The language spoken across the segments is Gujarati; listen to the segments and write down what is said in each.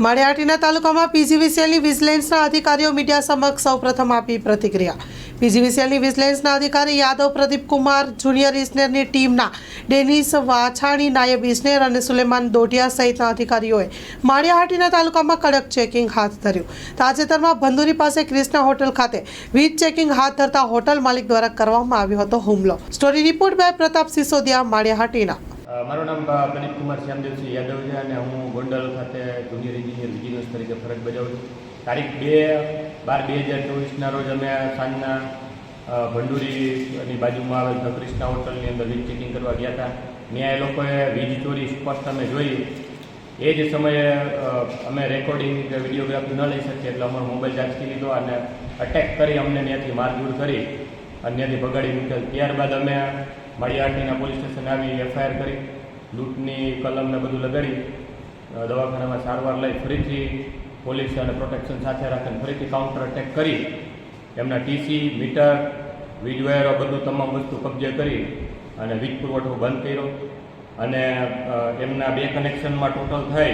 માળિયાટીના તાલુકામાં પીજીવીસીએલની વિજિલન્સના અધિકારીઓ મીડિયા સમક્ષ સૌપ્રથમ આપી પ્રતિક્રિયા. પીજીવીસીએલની વિજિલન્સના અધિકારી યાદવ પ્રદીપ કુમાર, જુનિયર ઇજનેરની ટીમના ડેનિસ વાછાણી, નાયબ ઇજનેર અને સુલેમાન દોઢિયા સહિતના અધિકારીઓએ માળિયાહાટીના તાલુકામાં કડક ચેકિંગ હાથ ધર્યું. તાજેતરમાં ભંદુરી પાસે ક્રિષ્ના હોટલ ખાતે વીજ ચેકિંગ હાથ ધરતા હોટલ માલિક દ્વારા કરવામાં આવ્યો હતો હુમલો. Story report by Pratap Sisodiya, Maliyahatina. મારું નામ પ્રદીપ કુમાર શ્યામદેવસિંહ યાદવ છે અને હું ગોંડલ ખાતે જુનિયર એન્જિનિયર વિજિલન્સ તરીકે ફરજ બજાવું છું. તારીખ બે, બાર બે હજાર ચોવીસના રોજ અમે સાંજના ભંડુરીની બાજુમાં આવેલ ધ ક્રિષ્ના હોટલની અંદર વીજ ચેકિંગ કરવા ગયા હતા. ત્યાં એ લોકોએ વીજ ચોરી સ્પષ્ટ અમે જોઈ. એ જ સમયે અમે રેકોર્ડિંગ વિડીયોગ્રાફી ન લઈ શકીએ એટલે અમારો મોબાઈલ જાંચકી લીધો અને અટેક કરી અમને ત્યાંથી મારઝૂડ કરી અને ત્યાંથી ભગાડી મૂકેલ. ત્યારબાદ અમે માળિયાહાટીના પોલીસ સ્ટેશન આવી એફઆઈઆર કરી, લૂંટની કલમને બધું લગાડી દવાખાનામાં સારવાર લઈ ફરીથી પોલીસ અને પ્રોટેક્શન સાથે રાખીને ફરીથી કાઉન્ટર અટેક કરી. એમના ટીસી મીટર વીજવાયરો બધું તમામ વસ્તુ કબજે કરી અને વીજ પુરવઠો બંધ કર્યો. અને એમના બે કનેક્શનમાં ટોટલ થઈ.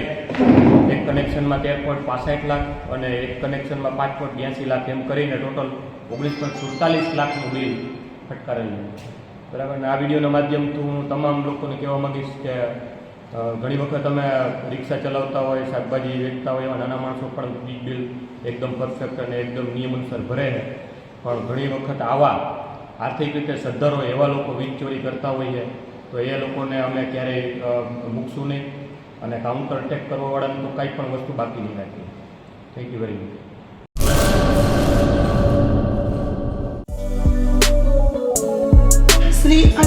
એક કનેક્શનમાં તેર પોઈન્ટ પાસઠ લાખ અને એક કનેક્શનમાં પાંચ પોઈન્ટ બ્યાસી લાખ એમ કરીને ટોટલ ઓગણીસ પોઈન્ટ સુડતાલીસ લાખનું બિલ ફટકારેલું બરાબર? અને આ વિડીયોના માધ્યમથી હું તમામ લોકોને કહેવા માંગીશ કે ઘણી વખત અમે રિક્ષા ચલાવતા હોય, શાકભાજી વેચતા હોય એવા નાના માણસો પણ વીજ બિલ એકદમ પરફેક્ટ અને એકદમ નિયમ અનુસાર ભરે છે. પણ ઘણી વખત આવા આર્થિક રીતે સદ્ધર હોય એવા લોકો વીજ ચોરી કરતા હોઈએ, તો એ લોકોને અમે ક્યારેય મૂકશું નહીં. અને કાઉન્ટર અટેક કરવાવાળાને તો કાંઈ પણ વસ્તુ બાકી નહીં રાખીએ. Thank you very much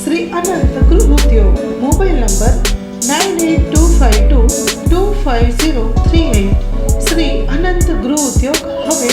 Shri Anant ગૃહુદ્યો mobile number nine eight two five two two five zero three eight Shri Anant Gruh Udyog હવે